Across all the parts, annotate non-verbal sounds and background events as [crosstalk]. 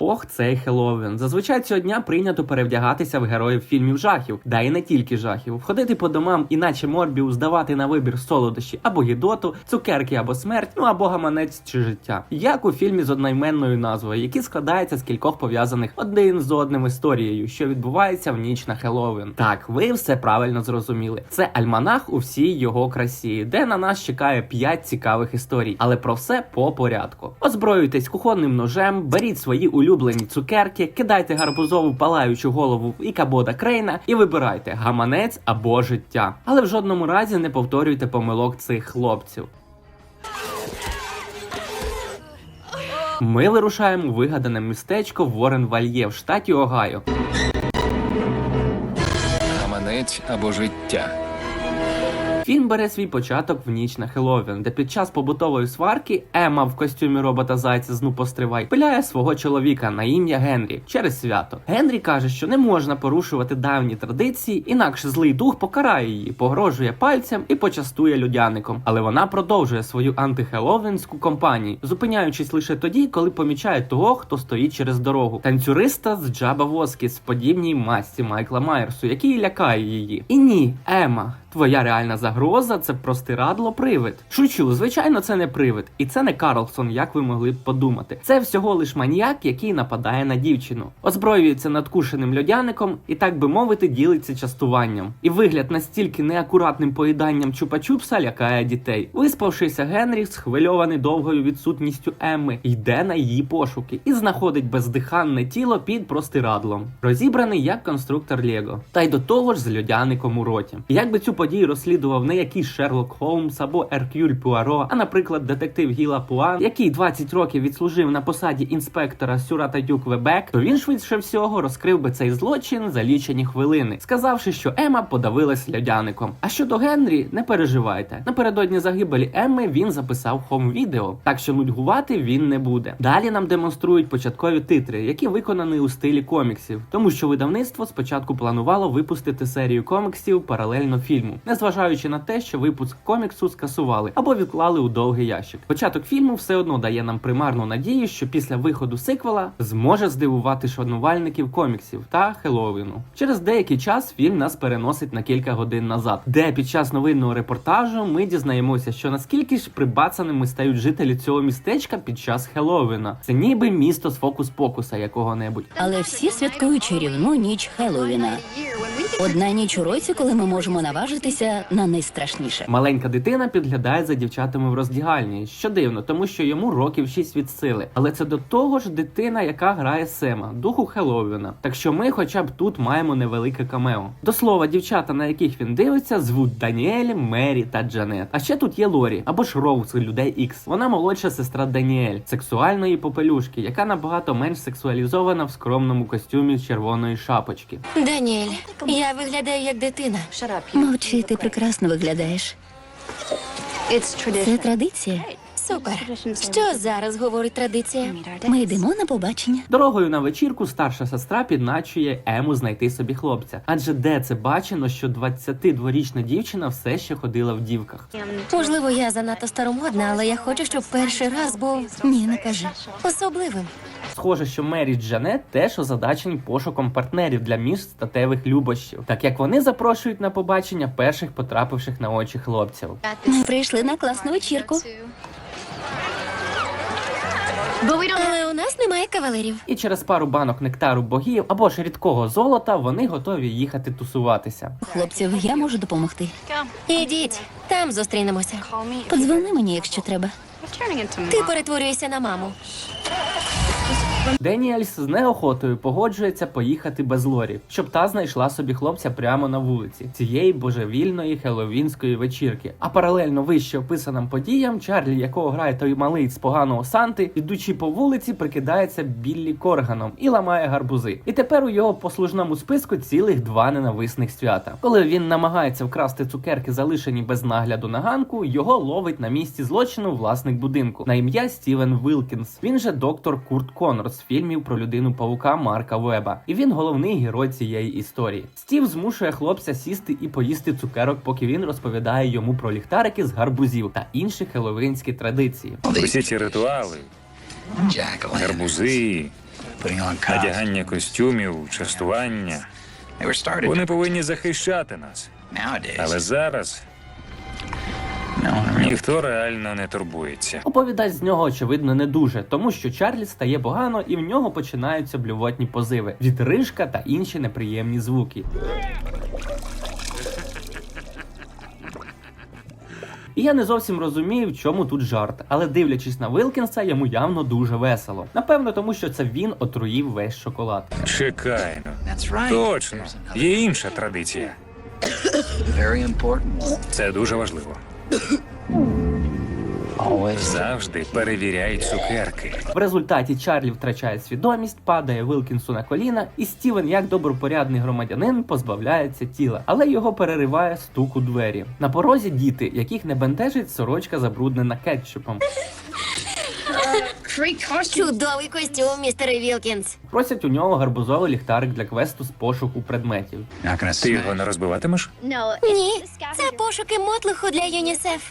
Ох, цей Хеллоуін. Зазвичай цього дня прийнято перевдягатися в героїв фільмів жахів, да і не тільки жахів, ходити по домам, іначе Морбіус, давати на вибір солодощі або гідоту, цукерки або смерть, ну або гаманець чи життя. Як у фільмі з одноіменною назвою, який складається з кількох пов'язаних один з одним історією, що відбувається в ніч на Хеллоуін. Так, ви все правильно зрозуміли. Це альманах у всій його красі, де на нас чекає 5 цікавих історій, але про все по порядку. Озброюйтесь кухонним ножем, беріть свої улюблені цукерки, кидайте гарбузову палаючу голову і кабода крейна і вибирайте гаманець або життя. Але в жодному разі не повторюйте помилок цих хлопців. Ми вирушаємо вигадане містечко Ворен Вальє в штаті Огайо. Гаманець або життя. Фільм бере свій початок в ніч на Хеллоуін, де під час побутової сварки Ема в костюмі робота зайця з ну постривай пиляє свого чоловіка на ім'я Генрі через свято. Генрі каже, що не можна порушувати давні традиції, інакше злий дух покарає її, погрожує пальцем і почастує людяником. Але вона продовжує свою антихеловінську кампанію, зупиняючись лише тоді, коли помічає того, хто стоїть через дорогу. Танцюриста з Джаба Воскіс в подібній масці Майкла Майерсу, який лякає її. І ні, Ема. Твоя реальна загроза це простирадло привид. Шучу, звичайно, це не привид, і це не Карлсон, як ви могли б подумати. Це всього лиш маніяк, який нападає на дівчину, озброюється надкушеним льодяником і, так би мовити, ділиться частуванням. І вигляд настільки неакуратним поїданням чупа-чупса лякає дітей. Виспавшися Генрі, схвильований довгою відсутністю Емми, йде на її пошуки і знаходить бездиханне тіло під простирадлом, розібраний як конструктор Лего, та й до того ж з льодяником у роті. Як би цю подію розслідував не якийсь Шерлок Холмс або Еркюль Пуаро, а наприклад, детектив Гіла Пуан, який 20 років відслужив на посаді інспектора Сюрата Дюк Вебек, то він швидше всього розкрив би цей злочин за лічені хвилини, сказавши, що Ема подавилась льодяником. А щодо Генрі, не переживайте. Напередодні загибелі Емми він записав хом-відео, так що нудьгувати він не буде. Далі нам демонструють початкові титри, які виконані у стилі коміксів, тому що видавництво спочатку планувало випустити серію коміксів паралельно фільму, незважаючи на те, що випуск коміксу скасували або відклали у довгий ящик. Початок фільму все одно дає нам примарну надію, що після виходу сиквела зможе здивувати шанувальників коміксів та Хеллоуіну. Через деякий час фільм нас переносить на кілька годин назад, де під час новинного репортажу ми дізнаємося, що наскільки ж прибацаними стають жителі цього містечка під час Хеллоуіна. Це ніби місто з фокус-покуса якого-небудь. Але всі святкують чарівну ніч Хеллоуіна. Одна ніч у році, коли ми можемо наважитися на найстрашніше. Маленька дитина підглядає за дівчатами в роздягальні, що дивно, тому що йому років 6 від сили. Але це до того ж дитина, яка грає Сема, духу Хеллоуіна. Так що ми, хоча б тут маємо невелике камео. До слова, дівчата, на яких він дивиться, звуть Даніель, Мері та Джанет. А ще тут є Лорі або ж Роуз людей Ікс. Вона молодша сестра Даніель, сексуальної попелюшки, яка набагато менш сексуалізована в скромному костюмі з червоної шапочки. Даніель, я виглядаю як дитина. Мовчи, ти прекрасно виглядаєш. Це традиція. Супер. Що зараз говорить традиція? Ми йдемо на побачення. Дорогою на вечірку старша сестра підначує Ему знайти собі хлопця. Адже де це бачено, що 22-річна дівчина все ще ходила в дівках. Можливо, я занадто старомодна, але я хочу, щоб перший раз був Ні, не кажи. особливим. Схоже, що Мері Джанет теж озадачені пошуком партнерів для міст статевих любощів, так як вони запрошують на побачення перших потрапивших на очі хлопців. Ми прийшли на класну вечірку. Але у нас немає кавалерів. І через пару банок нектару богів або ж рідкого золота вони готові їхати тусуватися. Хлопців, я можу допомогти. Ідіть, там зустрінемося. Подзвони мені, якщо треба. Ти перетворюєшся на маму. Деніельс з неохотою погоджується поїхати без Лорі, щоб та знайшла собі хлопця прямо на вулиці цієї божевільної хеловінської вечірки. А паралельно вище описаним подіям, Чарлі, якого грає той малий з поганого Санти, ідучи по вулиці, прикидається Біллі Корганом і ламає гарбузи. І тепер у його послужному списку цілих два ненависних свята. Коли він намагається вкрасти цукерки, залишені без нагляду на ганку, його ловить на місці злочину власник будинку на ім'я Стівен Вілкінс. Він же доктор Курт Коннор з фільмів про людину павука Марка Веба. І він головний герой цієї історії. Стів змушує хлопця сісти і поїсти цукерок, поки він розповідає йому про ліхтарики з гарбузів та інші хеловинські традиції. Усі ці ритуали Гарбузи, надягання костюмів, частування. Вони повинні захищати нас. Але зараз ніхто реально не турбується. Оповідач з нього очевидно не дуже, тому що Чарлі стає погано і в нього починаються блювотні позиви, відрижка та інші неприємні звуки. І я не зовсім розумію, в чому тут жарт, але дивлячись на Вилкінса, йому явно дуже весело. Напевно, тому що це він отруїв весь шоколад. Чекай, ну. Точно, є інша традиція. Це дуже важливо. Завжди перевіряй цукерки. В результаті Чарлі втрачає свідомість, падає Вилкінсу на коліна, і Стівен, як добропорядний громадянин, позбавляється тіла, але його перериває стук у двері. На порозі діти, яких не бентежить сорочка забруднена кетчупом. Чудовий костюм, містере Вілкінс. Просять у нього гарбузовий ліхтарик для квесту з пошуку предметів. Ти його не розбиватимеш? Ні, це пошуки мотлуху для ЮНІСЕФ.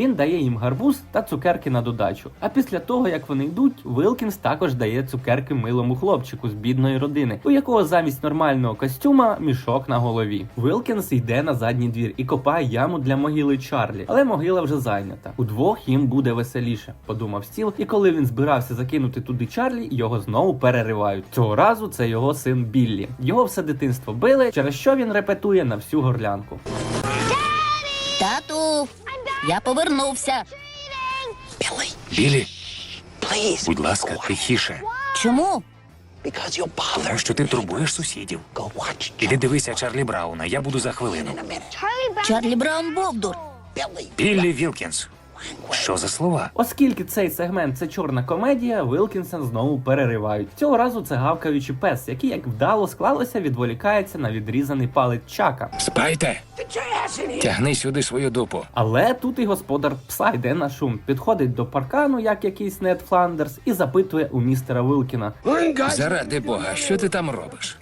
Він дає їм гарбуз та цукерки на додачу. А після того, як вони йдуть, Вилкінс також дає цукерки милому хлопчику з бідної родини, у якого замість нормального костюма мішок на голові. Вилкінс йде на задній двір і копає яму для могили Чарлі, але могила вже зайнята. Удвох їм буде веселіше, подумав стіл. І коли він збирався закинути туди Чарлі, його знову переривають. Цього разу це його син Біллі. Його все дитинство били, через що він репетує на всю горлянку. Я повернувся. Білі, будь ласка, тихіше. Чому? Тому що ти турбуєш сусідів. Іди дивися Чарлі Брауна, я буду за хвилину. Чарлі Браун Бовдур. Біллі Вілкінс. Що за слова? Оскільки цей сегмент це чорна комедія, Вилкінса знову переривають. Цього разу це гавкаючий пес, який, як вдало склалося, відволікається на відрізаний палець чака. Спайте! Тягни сюди свою дупу. Але тут і господар пса йде на шум, підходить до паркану, як якийсь Нед Фландерс, і запитує у містера Вилкіна. Заради Бога, що ти там робиш?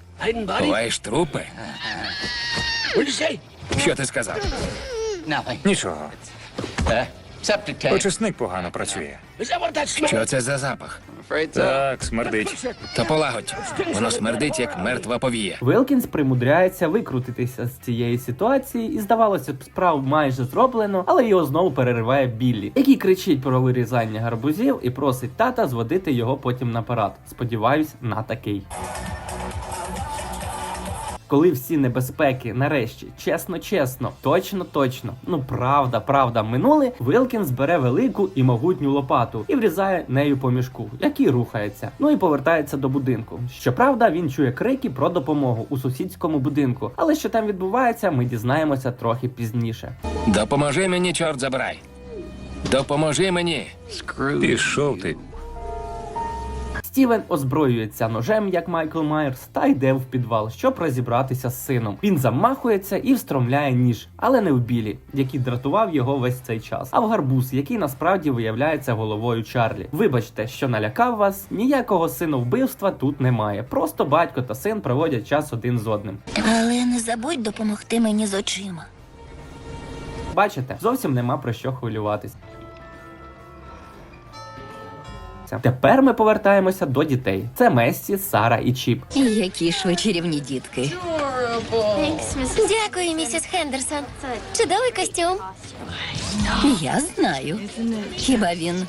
Ховаєш трупи? Що ти сказав? Нічого. Очисник погано працює. Що це за запах? Так, смердить. Та полагодь. Воно смердить, як мертва повія. Вилкінс примудряється викрутитися з цієї ситуації, і здавалося б, справ майже зроблено, але його знову перериває Біллі, який кричить про вирізання гарбузів і просить тата зводити його потім на парад. Сподіваюсь, на такий. Коли всі небезпеки нарешті чесно, чесно, точно, точно, ну правда, правда, минули, Вилкінс бере велику і могутню лопату і врізає нею по мішку, який рухається. Ну і повертається до будинку. Щоправда, він чує крики про допомогу у сусідському будинку, але що там відбувається, ми дізнаємося трохи пізніше. Допоможи мені, чорт забирай. Допоможи мені. Пішов ти. Стівен озброюється ножем, як Майкл Майерс, та йде в підвал, щоб розібратися з сином. Він замахується і встромляє ніж, але не в білі, який дратував його весь цей час, а в гарбуз, який насправді виявляється головою Чарлі. Вибачте, що налякав вас. Ніякого синовбивства тут немає. Просто батько та син проводять час один з одним. Але не забудь допомогти мені з очима. Бачите, зовсім нема про що хвилюватись. Тепер ми повертаємося до дітей. Це Мессі, Сара і Чіп. Які ж ви чарівні дітки. Дякую, місіс Хендерсон. Чудовий костюм. Я знаю. Хіба він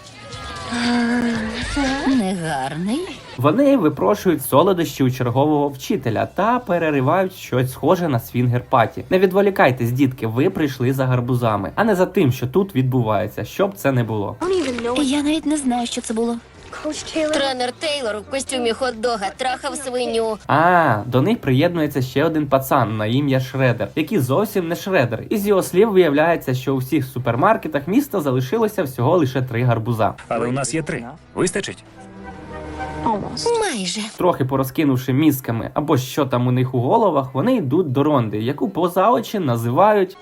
не гарний? Вони випрошують солодощі у чергового вчителя та переривають щось схоже на свінгер-паті. Не відволікайтесь, дітки, ви прийшли за гарбузами, а не за тим, що тут відбувається, щоб це не було. Я навіть не знаю, що це було. Тренер Тейлор у костюмі хот-дога трахав свиню. А, до них приєднується ще один пацан на ім'я Шредер, який зовсім не Шредер. Із його слів виявляється, що у всіх супермаркетах міста залишилося всього лише три гарбуза. Але у нас є три. Вистачить? Майже. Трохи порозкинувши мізками або що там у них у головах, вони йдуть до Ронди, яку поза очі називають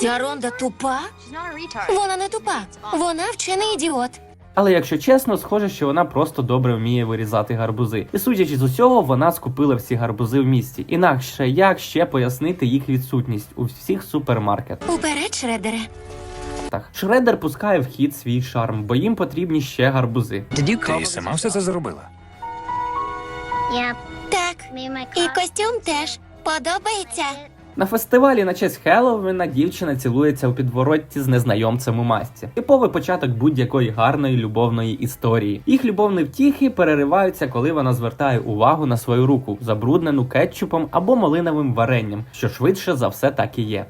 Ця ронда тупа? Вона не тупа. Вона вчений ідіот. Але якщо чесно, схоже, що вона просто добре вміє вирізати гарбузи. І судячи з усього, вона скупила всі гарбузи в місті. Інакше як ще пояснити їх відсутність у всіх супермаркетах. Уперед, Шредере. Шредер пускає в хід свій шарм, бо їм потрібні ще гарбузи. Ти сама все це зробила? Так. І костюм теж подобається. На фестивалі на честь Хеллоуіна дівчина цілується у підворотті з незнайомцем у масці. Типовий початок будь-якої гарної любовної історії. Їх любовні втіхи перериваються, коли вона звертає увагу на свою руку, забруднену кетчупом або малиновим варенням, що швидше за все так і є.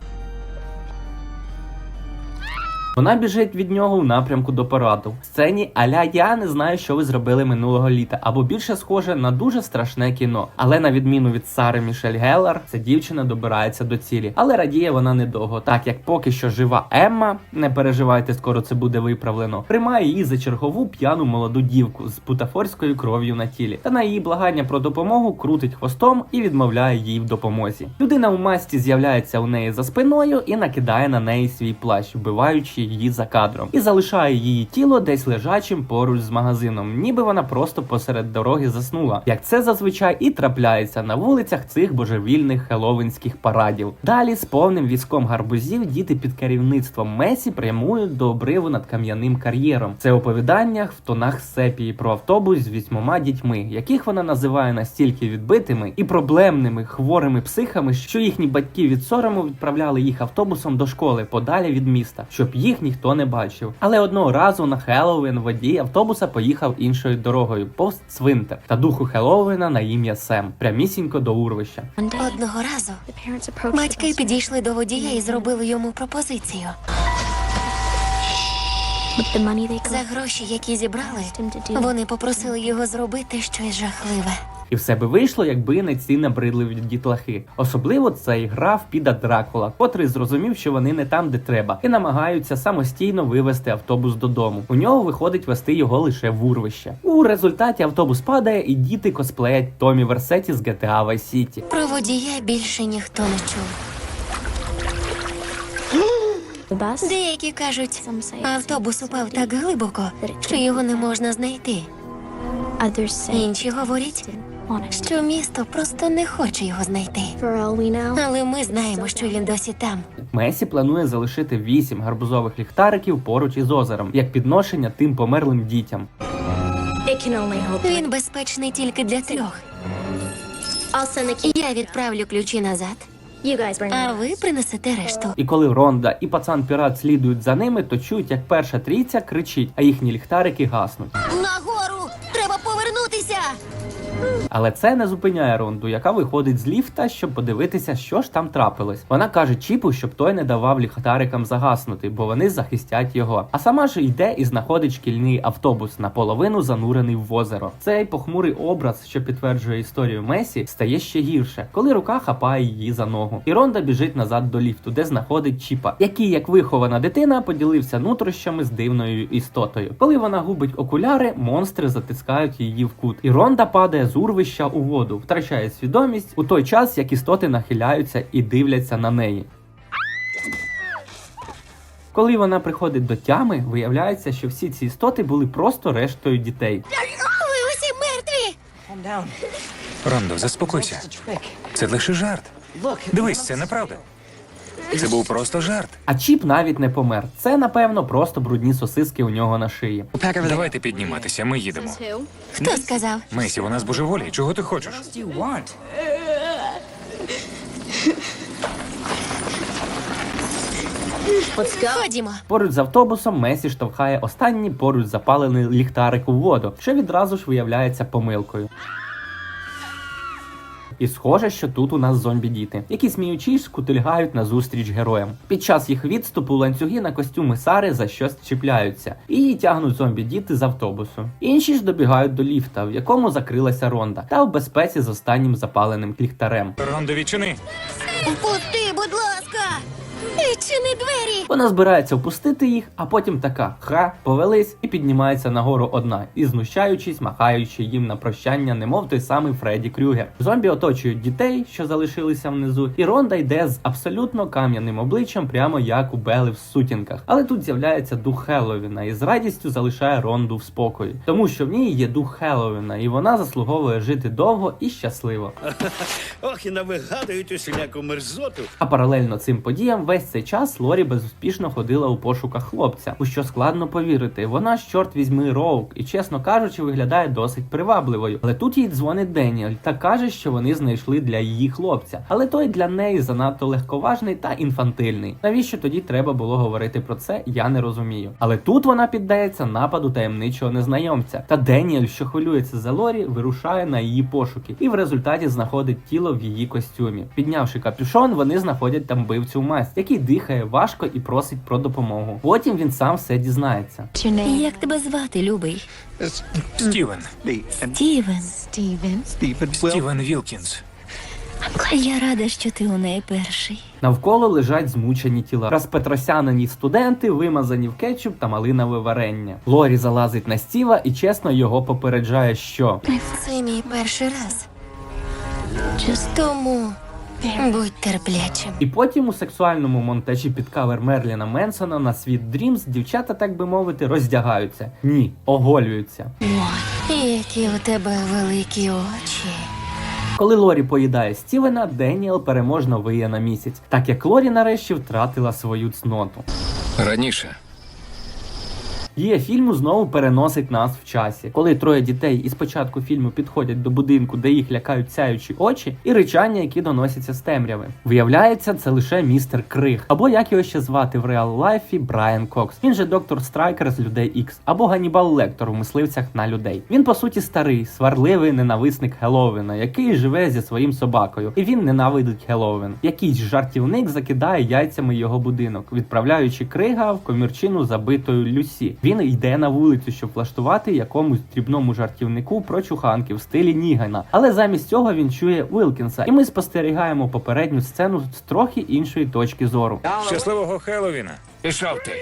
Вона біжить від нього в напрямку до параду. В сцені аля я не знаю, що ви зробили минулого літа, або більше схоже на дуже страшне кіно. Але на відміну від Сари Мішель Геллар, ця дівчина добирається до цілі. Але радіє вона недовго, так як поки що жива Емма, не переживайте, скоро це буде виправлено. Приймає її за чергову п'яну молоду дівку з бутафорською кров'ю на тілі. Та на її благання про допомогу крутить хвостом і відмовляє їй в допомозі. Людина у масті з'являється у неї за спиною і накидає на неї свій плащ, вбиваючи її за кадром, і залишає її тіло десь лежачим поруч з магазином, ніби вона просто посеред дороги заснула. Як це зазвичай і трапляється на вулицях цих божевільних хеловінських парадів. Далі з повним візком гарбузів діти під керівництвом Месі прямують до обриву над кам'яним кар'єром. Це оповіданнях в тонах сепії про автобус з вісьмома дітьми, яких вона називає настільки відбитими і проблемними хворими психами, що їхні батьки від сорому відправляли їх автобусом до школи подалі від міста, щоб їх ніхто не бачив. Але одного разу на Хеллоуін водій автобуса поїхав іншою дорогою повз цвинтар та духу Хеллоуіна на ім'я Сем, прямісінько до урвища. Одного разу батьки підійшли до водія і зробили йому пропозицію. За гроші, які зібрали, вони попросили його зробити щось жахливе. І все би вийшло, якби не ці набридливі дітлахи. Особливо це і грав піда Дракула, котрий зрозумів, що вони не там, де треба, і намагаються самостійно вивести автобус додому. У нього виходить вести його лише в урвище. У результаті автобус падає, і діти косплеять Томі Версеті з GTA Vice City. Про водія більше ніхто не чув. Деякі кажуть, автобус упав так глибоко, що його не можна знайти. Інші говорять, що місто просто не хоче його знайти. Але ми знаємо, що він досі там. Месі планує залишити вісім гарбузових ліхтариків поруч із озером, як підношення тим померлим дітям. Він безпечний тільки для трьох. Я відправлю ключі назад, а ви принесете решту. І коли Ронда і пацан пірат слідують за ними, то чують, як перша трійця кричить, а їхні ліхтарики гаснуть. Нагору! Треба повернутися! Але це не зупиняє Ронду, яка виходить з ліфта, щоб подивитися, що ж там трапилось. Вона каже Чіпу, щоб той не давав ліхтарикам загаснути, бо вони захистять його. А сама ж йде і знаходить шкільний автобус, наполовину занурений в озеро. Цей похмурий образ, що підтверджує історію Месі, стає ще гірше, коли рука хапає її за ногу. І Ронда біжить назад до ліфту, де знаходить Чіпа, який, як вихована дитина, поділився нутрощами з дивною істотою. Коли вона губить окуляри, монстри затискають її в кут. І Ронда падає з урвища у воду, втрачає свідомість у той час, як істоти нахиляються і дивляться на неї. Коли вона приходить до тями, виявляється, що всі ці істоти були просто рештою дітей. Ви усі мертві! Рондо, заспокойся. Це лише жарт. Дивись, це неправда. Це був просто жарт. А Чіп навіть не помер. Це, напевно, просто брудні сосиски у нього на шиї. Давайте підніматися, ми їдемо. Хто сказав? Месі, вона з божеволі. Чого ти хочеш? Ходімо. Поруч з автобусом Месі штовхає останній поруч запалений ліхтарик у воду, що відразу ж виявляється помилкою. І схоже, що тут у нас зомбі-діти, які сміючись скутильгають назустріч героям. Під час їх відступу ланцюги на костюми Сари за щось чіпляються, і її тягнуть зомбі-діти з автобусу. Інші ж добігають до ліфта, в якому закрилася Ронда, та в безпеці з останнім запаленим ліхтарем. Рондо, відчини. Відчини двері! Вона збирається впустити їх, а потім така ха, повелись і піднімається нагору одна, і знущаючись, махаючи їм на прощання, немов той самий Фредді Крюгер. Зомбі оточують дітей, що залишилися внизу, і Ронда йде з абсолютно кам'яним обличчям, прямо як у Бели в сутінках. Але тут з'являється дух Хеллоуіна і з радістю залишає Ронду в спокої, тому що в ній є дух Хеллоуіна, і вона заслуговує жити довго і щасливо. [laughs] Ох, і навигадують усіляку мерзоту. А паралельно цим подіям весь цей час час Лорі безуспішно ходила у пошуках хлопця, у що складно повірити. Вона ж чорт візьми роук і, чесно кажучи, виглядає досить привабливою. Але тут їй дзвонить Деніель та каже, що вони знайшли для її хлопця. Але той для неї занадто легковажний та інфантильний. Навіщо тоді треба було говорити про це? Я не розумію. Але тут вона піддається нападу таємничого незнайомця. Та Деніель, що хвилюється за Лорі, вирушає на її пошуки і в результаті знаходить тіло в її костюмі. Піднявши капюшон, вони знаходять там вбивцю в масці, який дихає важко і просить про допомогу. Потім він сам все дізнається. Як тебе звати, любий? Стівен. Стівен. Стівен Вілкінс. Я рада, що ти у неї перший. Навколо лежать змучені тіла, розпетросянені студенти, вимазані в кетчуп та малинове варення. Лорі залазить на стіва і чесно його попереджає, що Це мій перший раз. Тому будь терплячим. І потім у сексуальному монтажі під кавер Мерліна Менсона на світ Дрімс дівчата, так би мовити, роздягаються. Ні, оголюються. Які у тебе великі очі. Коли Лорі поїдає Стівена, Деніел переможно виє на місяць, так як Лорі нарешті втратила свою цноту. Раніше. Дія фільму знову переносить нас в часі, коли троє дітей із початку фільму підходять до будинку, де їх лякають сяючі очі, і ричання, які доносяться з темряви. Виявляється, це лише містер Криг, або як його ще звати в реал лайфі Брайан Кокс. Він же доктор Страйкер з людей Ікс, або Ганібал Лектор у мисливцях на людей. Він по суті старий, сварливий ненависник Хеллоуіна, який живе зі своїм собакою, і він ненавидить Хеллоуін. Якийсь жартівник закидає яйцями його будинок, відправляючи крига в комірчину забитою Люсі. Він йде на вулицю, щоб влаштувати якомусь дрібному жартівнику прочуханки в стилі Нігана. Але замість цього він чує Уілкінса, і ми спостерігаємо попередню сцену з трохи іншої точки зору. Щасливого Хеллоуіна. Пішов ти.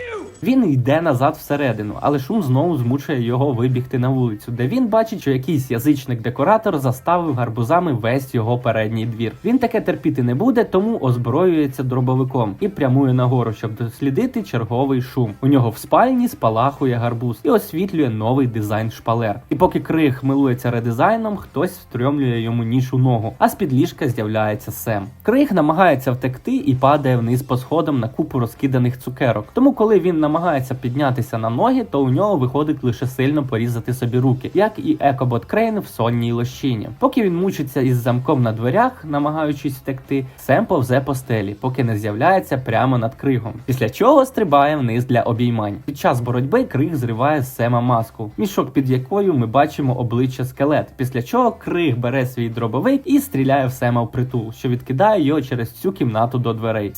Він йде назад всередину, але шум знову змушує його вибігти на вулицю, де він бачить, що якийсь язичник-декоратор заставив гарбузами весь його передній двір. Він таке терпіти не буде, тому озброюється дробовиком і прямує нагору, щоб дослідити черговий шум. У нього в спальні спалахує гарбуз і освітлює новий дизайн шпалер. І поки криг милується редизайном, хтось встрьомлює йому ніж у ногу, а з під ліжка з'являється Сем. Криг намагається втекти і падає вниз по сходам на купу розкиданих цукерок. Тому, коли він намагається піднятися на ноги, то у нього виходить лише сильно порізати собі руки, як і екобот Крейн в сонній лощині. Поки він мучиться із замком на дверях, намагаючись втекти, Сем повзе по стелі, поки не з'являється прямо над кригом. Після чого стрибає вниз для обіймань. Під час боротьби криг зриває з Сема маску, мішок під якою ми бачимо обличчя скелет. Після чого криг бере свій дробовик і стріляє в Сема в притул, що відкидає його через цю кімнату до дверей.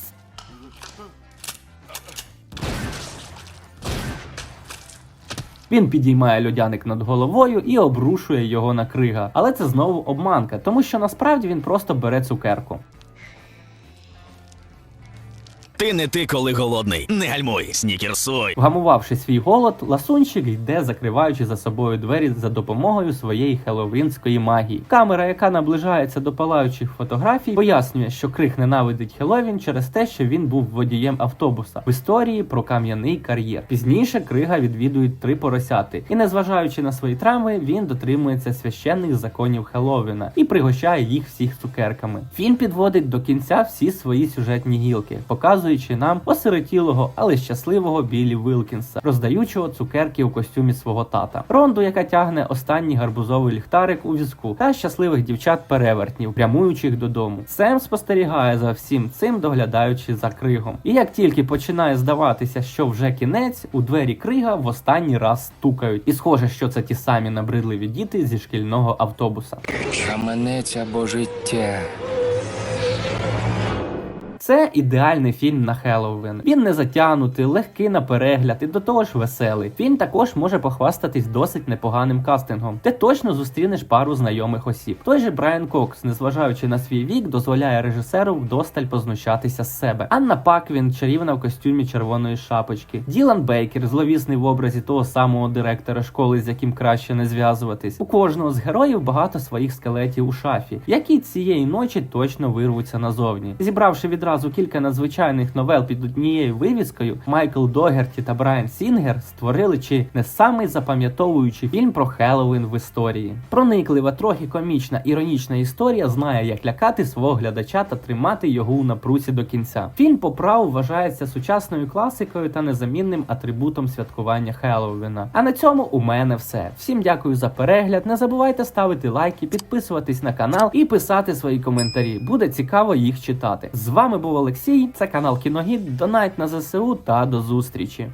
Він підіймає льодяник над головою і обрушує його на крига. Але це знову обманка, тому що насправді він просто бере цукерку. Ти не ти, коли голодний. Не гальмуй, снікерсуй. Вгамувавши свій голод, ласунчик йде, закриваючи за собою двері за допомогою своєї хеловінської магії. Камера, яка наближається до палаючих фотографій, пояснює, що крих ненавидить Хеловін через те, що він був водієм автобуса в історії про кам'яний кар'єр. Пізніше крига відвідують три поросяти, і незважаючи на свої травми, він дотримується священних законів Хеловіна і пригощає їх всіх цукерками. Фільм підводить до кінця всі свої сюжетні гілки, показуючи нам осиротілого, але щасливого Білі Вилкінса, роздаючого цукерки у костюмі свого тата, Ронду, яка тягне останній гарбузовий ліхтарик у візку, та щасливих дівчат-перевертнів, прямуючих додому. Сем спостерігає за всім цим, доглядаючи за кригом. І як тільки починає здаватися, що вже кінець, у двері крига в останній раз стукають. І схоже, що це ті самі набридливі діти зі шкільного автобуса. Каменець або життя. Це ідеальний фільм на Хеллоуін. Він не затягнутий, легкий на перегляд і до того ж веселий. Фільм також може похвастатись досить непоганим кастингом. Ти точно зустрінеш пару знайомих осіб. Той же Брайан Кокс, незважаючи на свій вік, дозволяє режисеру вдосталь познущатися з себе. Анна Паквін, чарівна в костюмі червоної шапочки. Ділан Бейкер, зловісний в образі того самого директора школи, з яким краще не зв'язуватись. У кожного з героїв багато своїх скелетів у шафі, які цієї ночі точно вирвуться назовні. Зібравши відразу одразу кілька надзвичайних новел під однією вивіскою, Майкл Догерті та Брайан Сінгер створили чи не самий запам'ятовуючий фільм про Хеллоуін в історії. Прониклива, трохи комічна, іронічна історія знає, як лякати свого глядача та тримати його у напрузі до кінця. Фільм по праву вважається сучасною класикою та незамінним атрибутом святкування Хеллоуіна. А на цьому у мене все. Всім дякую за перегляд. Не забувайте ставити лайки, підписуватись на канал і писати свої коментарі. Буде цікаво їх читати. З вами був Олексій, це канал Кіногід. Донать на ЗСУ та до зустрічі.